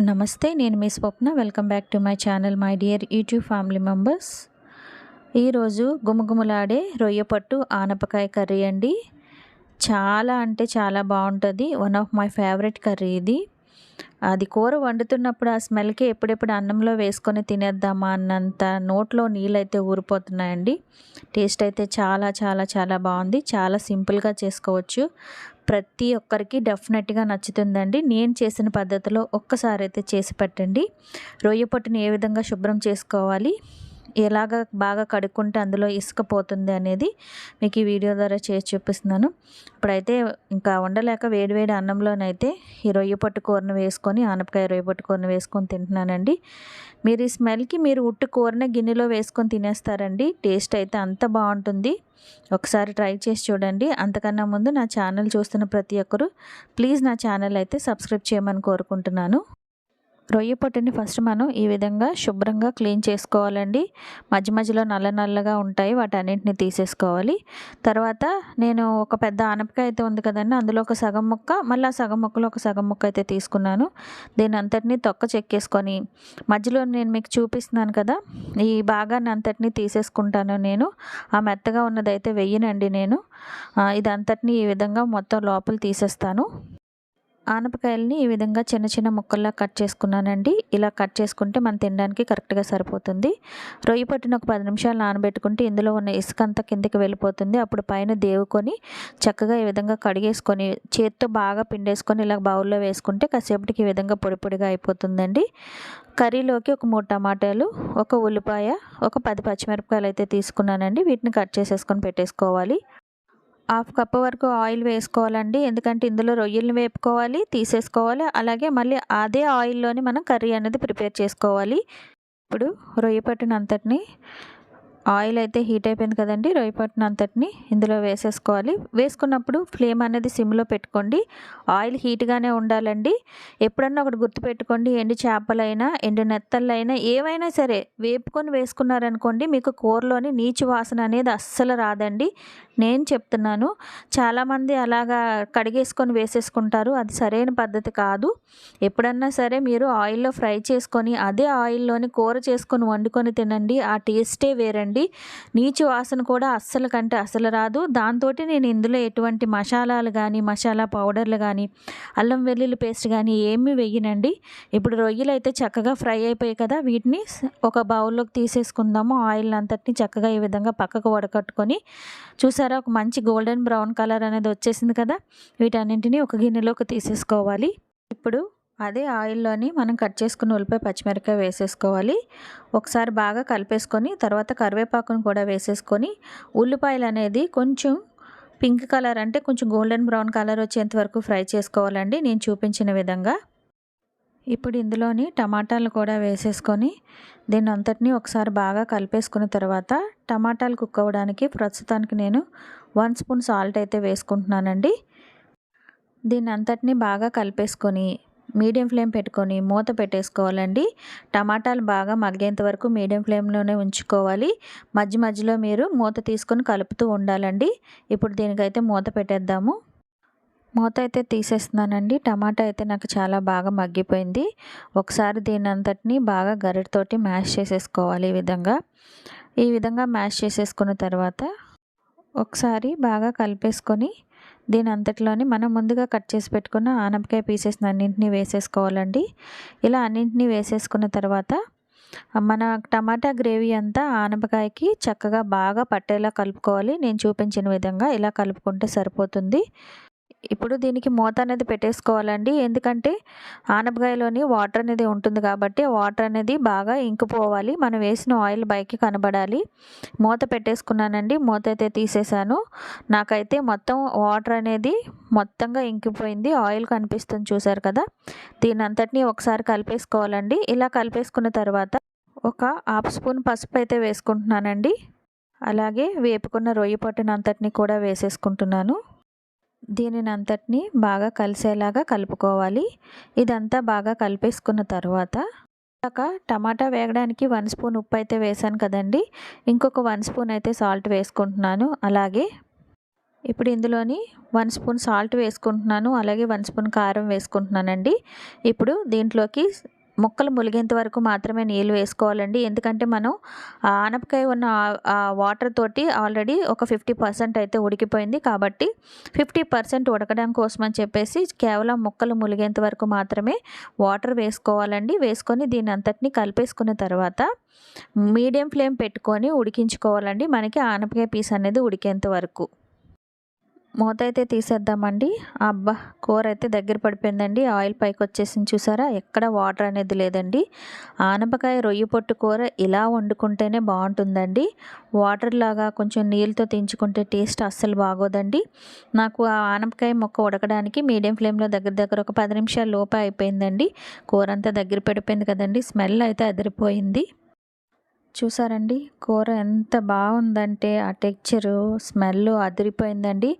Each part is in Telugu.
నమస్తే నేను మీ Swapna. Welcome back to my channel my dear YouTube family members. ఈరోజు గుమగుమలాడే రొయ్య పట్టు ఆనపకాయ కర్రీ అండి. చాలా అంటే చాలా బాగుంటుంది. One of my favourite curry ఇది. అది కూర వండుతున్నప్పుడు ఆ స్మెల్కి ఎప్పుడెప్పుడు అన్నంలో వేసుకొని తినేద్దామా అన్నంత నోట్లో నీళ్ళు అయితే ఊరిపోతున్నాయండి. టేస్ట్ అయితే చాలా చాలా చాలా బాగుంది. చాలా సింపుల్గా చేసుకోవచ్చు. ప్రతి ఒక్కరికి డెఫినెట్గా నచ్చుతుందండి. నేను చేసిన పద్ధతిలో ఒక్కసారి అయితే చేసి పెట్టండి. రొయ్య పొట్టుని ఏ విధంగా శుభ్రం చేసుకోవాలి? ఎలాగ బాగా కడుక్కుంటే అందులో ఇసుక పోతుంది అనేది మీకు ఈ వీడియో ద్వారా చేసి చూపిస్తున్నాను ఇప్పుడైతే ఇంకా ఉండలేక వేడివేడి అన్నంలోనైతే ఈ రొయ్య పట్టు కూరను వేసుకొని ఆనపకాయ రొయ్య పట్టు కూరను వేసుకొని తింటున్నానండి. మీరు ఈ స్మెల్కి మీరు ఉట్టు కూరనే గిన్నెలో వేసుకొని తినేస్తారండి. టేస్ట్ అయితే అంత బాగుంటుంది. ఒకసారి ట్రై చేసి చూడండి. అంతకన్నా ముందు నా ఛానల్ చూస్తున్న ప్రతి ఒక్కరు ప్లీజ్ నా ఛానల్ అయితే సబ్స్క్రైబ్ చేయమని కోరుకుంటున్నాను. రొయ్య పొట్టుని ఫస్ట్ మనం ఈ విధంగా శుభ్రంగా క్లీన్ చేసుకోవాలండి. మధ్య మధ్యలో నల్ల నల్లగా ఉంటాయి వాటన్నింటిని తీసేసుకోవాలి. తర్వాత నేను ఒక పెద్ద ఆనపకాయ అయితే ఉంది కదండి అందులో ఒక సగం ముక్క మళ్ళీ ఆ సగం ముక్కలో ఒక సగం ముక్క అయితే తీసుకున్నాను. దీని అంతటిని తొక్క చెక్కేసుకొని మధ్యలో నేను మీకు చూపిస్తున్నాను కదా ఈ భాగాన్ని అంతటిని తీసేసుకుంటాను నేను. ఆ మెత్తగా ఉన్నదైతే వెయ్యనండి నేను. ఇది అంతటిని ఈ విధంగా మొత్తం లోపల తీసేస్తాను. ఆనపకాయలని ఈ విధంగా చిన్న చిన్న ముక్కల్లా కట్ చేసుకున్నానండి. ఇలా కట్ చేసుకుంటే మనం తినడానికి కరెక్ట్గా సరిపోతుంది. రొయ్యి పట్టిన ఒక పది నిమిషాలు నానబెట్టుకుంటే ఇందులో ఉన్న ఇసుక అంతా కిందకి వెళ్ళిపోతుంది. అప్పుడు పైన దేవుకొని చక్కగా ఈ విధంగా కడిగేసుకొని చేత్తో బాగా పిండేసుకొని ఇలా బౌల్లో వేసుకుంటే కాసేపటికి ఈ విధంగా పొడి పొడిగా అయిపోతుందండి. కర్రీలోకి ఒక మూడు టమాటాలు ఒక ఉల్లిపాయ ఒక పది పచ్చిమిరపకాయలు అయితే తీసుకున్నానండి. వీటిని కట్ చేసేసుకొని పెట్టేసుకోవాలి. హాఫ్ కప్ వరకు ఆయిల్ వేసుకోవాలండి. ఎందుకంటే ఇందులో రొయ్యలను వేపుకోవాలి తీసేసుకోవాలి. అలాగే మళ్ళీ అదే ఆయిల్లోనే మనం కర్రీ అనేది ప్రిపేర్ చేసుకోవాలి. ఇప్పుడు రొయ్య పట్టునంతటిని ఆయిల్ అయితే హీట్ అయిపోయింది కదండి రొయ్యపట్టిన అంతటిని ఇందులో వేసేసుకోవాలి. వేసుకున్నప్పుడు ఫ్లేమ్ అనేది సిమ్లో పెట్టుకోండి. ఆయిల్ హీట్గానే ఉండాలండి. ఎప్పుడన్నా ఒకటి గుర్తుపెట్టుకోండి ఎండు చేపలైనా ఎండు నెత్తళ్ళైనా ఏవైనా సరే వేపుకొని వేసుకున్నారనుకోండి మీకు కూరలోని నీచు వాసన అనేది అస్సలు రాదండి. నేను చెప్తున్నాను చాలామంది అలాగా కడిగేసుకొని వేసేసుకుంటారు. అది సరైన పద్ధతి కాదు. ఎప్పుడన్నా సరే మీరు ఆయిల్లో ఫ్రై చేసుకొని అదే ఆయిల్లోని కూర చేసుకొని వండుకొని తినండి. ఆ టేస్టే వేరండి. అండి నీచు వాసన కూడా అస్సలు కంటే అసలు రాదు. దాంతో నేను ఇందులో ఎటువంటి మసాలాలు కానీ మసాలా పౌడర్లు కానీ అల్లం వెల్లుల్లి పేస్ట్ కానీ ఏమీ వెయ్యనండి ఇప్పుడు రొయ్యలు అయితే చక్కగా ఫ్రై అయిపోయాయి కదా వీటిని ఒక బౌల్లోకి తీసేసుకుందాము. ఆయిల్ అంతటిని చక్కగా ఈ విధంగా పక్కకు వడకట్టుకొని చూసారా ఒక మంచి గోల్డెన్ బ్రౌన్ కలర్ అనేది వచ్చేసింది కదా వీటన్నింటినీ ఒక గిన్నెలోకి తీసేసుకోవాలి. ఇప్పుడు అదే ఆయిల్లోని మనం కట్ చేసుకున్న ఉల్లిపాయ పచ్చిమిరపకాయ వేసేసుకోవాలి. ఒకసారి బాగా కలిపేసుకొని తర్వాత కరివేపాకును కూడా వేసేసుకొని ఉల్లిపాయలు అనేది కొంచెం పింక్ కలర్ అంటే కొంచెం గోల్డెన్ బ్రౌన్ కలర్ వచ్చేంత వరకు ఫ్రై చేసుకోవాలండి నేను చూపించిన విధంగా. ఇప్పుడు ఇందులోని టమాటాలు కూడా వేసేసుకొని దీన్ని అంతటినీ ఒకసారి బాగా కలిపేసుకున్న తర్వాత టమాటాలు కుక్ అవ్వడానికి ప్రస్తుతానికి నేను వన్ స్పూన్ సాల్ట్ అయితే వేసుకుంటున్నానండి. దీని అంతటినీ బాగా కలిపేసుకొని మీడియం ఫ్లేమ్ పెట్టుకొని మూత పెట్టేసుకోవాలండి. టమాటాలు బాగా మగ్గేంత వరకు మీడియం ఫ్లేమ్లోనే ఉంచుకోవాలి. మధ్య మధ్యలో మీరు మూత తీసుకొని కలుపుతూ ఉండాలండి. ఇప్పుడు దీనికైతే మూత పెట్టేద్దాము. మూత అయితే తీసేస్తున్నానండి. టమాటా అయితే నాకు చాలా బాగా మగ్గిపోయింది. ఒకసారి దీని అంతటిని బాగా గరిటతోటి మ్యాష్ చేసేసుకోవాలి ఈ విధంగా. ఈ విధంగా మ్యాష్ చేసేసుకున్న తర్వాత ఒకసారి బాగా కలిపేసుకొని దీని అంతట్లోని మనం ముందుగా కట్ చేసి పెట్టుకున్న ఆనపకాయ పీసెస్ అన్నింటినీ వేసేసుకోవాలండి. ఇలా అన్నింటినీ వేసేసుకున్న తర్వాత మన టమాటా గ్రేవీ అంతా ఆనపకాయకి చక్కగా బాగా పట్టేలా కలుపుకోవాలి. నేను చూపించిన విధంగా ఇలా కలుపుకుంటే సరిపోతుంది. ఇప్పుడు దీనికి మూత అనేది పెట్టేసుకోవాలండి. ఎందుకంటే ఆనపకాయలోని వాటర్ అనేది ఉంటుంది కాబట్టి వాటర్ అనేది బాగా ఇంకిపోవాలి. మనం వేసిన ఆయిల్ బయకి కనబడాలి. మూత పెట్టేసుకున్నానండి. మూత అయితే తీసేసాను. నాకైతే మొత్తం వాటర్ అనేది మొత్తంగా ఇంకిపోయింది. ఆయిల్ కనిపిస్తుంది చూసారు కదా. దీని అంతటినీ ఒకసారి కలిపేసుకోవాలండి. ఇలా కలిపేసుకున్న తర్వాత ఒక హాఫ్ స్పూన్ పసుపు అయితే వేసుకుంటున్నానండి. అలాగే వేపుకున్న రొయ్యి పట్టునంతటిని కూడా వేసేసుకుంటున్నాను. దీనిని అంతటిని బాగా కలిసేలాగా కలుపుకోవాలి. ఇదంతా బాగా కలిపేసుకున్న తర్వాత టమాటా వేగడానికి వన్ స్పూన్ ఉప్పు అయితే వేసాను కదండి. ఇంకొక వన్ స్పూన్ అయితే సాల్ట్ వేసుకుంటున్నాను. అలాగే ఇప్పుడు ఇందులోని వన్ స్పూన్ సాల్ట్ వేసుకుంటున్నాను. అలాగే వన్ స్పూన్ కారం వేసుకుంటున్నానండి. ఇప్పుడు దీంట్లోకి ముక్కలు ములిగేంత వరకు మాత్రమే నీళ్ళు వేసుకోవాలండి. ఎందుకంటే మనం ఆనపకాయ ఉన్న వాటర్ తోటి ఆల్రెడీ ఒక ఫిఫ్టీ పర్సెంట్ అయితే ఉడికిపోయింది. కాబట్టి ఫిఫ్టీ పర్సెంట్ ఉడకడం కోసం అని చెప్పేసి కేవలం ముక్కలు ములిగేంత వరకు మాత్రమే వాటర్ వేసుకోవాలండి. వేసుకొని దీని అంతటిని కలిపేసుకున్న తర్వాత మీడియం ఫ్లేమ్ పెట్టుకొని ఉడికించుకోవాలండి. మనకి ఆనపకాయ పీస్ అనేది ఉడికేంత వరకు. మూత అయితే తీసేద్దామండి. అబ్బా కూర అయితే దగ్గర పడిపోయిందండి. ఆయిల్ పైకి వచ్చేసింది చూసారా? ఎక్కడ వాటర్ అనేది లేదండి. ఆనపకాయ రొయ్యి పొట్టు కూర ఇలా వండుకుంటేనే బాగుంటుందండి. వాటర్ లాగా కొంచెం నీళ్ళతో తీంచుకుంటే టేస్ట్ అస్సలు బాగోదండి. నాకు ఆ ఆనపకాయ మొక్క ఉడకడానికి మీడియం ఫ్లేమ్లో దగ్గర దగ్గర ఒక పది నిమిషాల లోపే అయిపోయిందండి. కూర అంతా దగ్గర పడిపోయింది కదండి. స్మెల్ అయితే అదిరిపోయింది. చూసారండి? కూర ఎంత బాగుందంటే ఆ టెక్చరు స్మెల్ అదిరిపోయిందండి.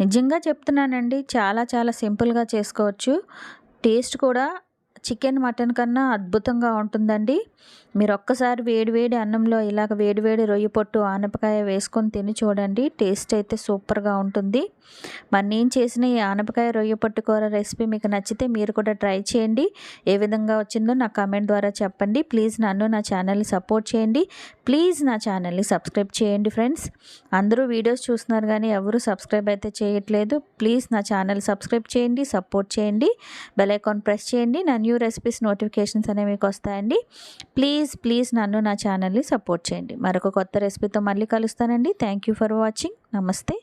నిజంగా చెప్తున్నానండి చాలా చాలా సింపుల్గా చేసుకోవచ్చు. టేస్ట్ కూడా చికెన్ మటన్ కన్నా అద్భుతంగా ఉంటుందండి. మీరు ఒక్కసారి వేడివేడి అన్నంలో ఇలాగ వేడివేడి రొయ్య పొట్టు ఆనపకాయ వేసుకొని తిని చూడండి. టేస్ట్ అయితే సూపర్గా ఉంటుంది. మరి నేను చేసిన ఈ ఆనపకాయ రొయ్య పొట్టు కూర రెసిపీ మీకు నచ్చితే మీరు కూడా ట్రై చేయండి. ఏ విధంగా వచ్చిందో నా కామెంట్ ద్వారా చెప్పండి. ప్లీజ్ నన్ను నా ఛానల్ని సపోర్ట్ చేయండి. ప్లీజ్ నా ఛానల్ని సబ్స్క్రైబ్ చేయండి ఫ్రెండ్స్. అందరూ వీడియోస్ చూస్తున్నారు కానీ ఎవరు సబ్స్క్రైబ్ అయితే చేయట్లేదు. ప్లీజ్ నా ఛానల్ సబ్స్క్రైబ్ చేయండి సపోర్ట్ చేయండి. బెల్ ఐకాన్ ప్రెస్ చేయండి. నా న్యూ రెసిపీస్ నోటిఫికేషన్స్ అనేవి మీకు వస్తాయండి. ప్లీజ్ ప్లీజ్ నన్ను నా ఛానల్ని సపోర్ట్ చేయండి. మరొక కొత్త రెసిపీతో మళ్ళీ కలుస్తానండి. Thank you for watching. నమస్తే.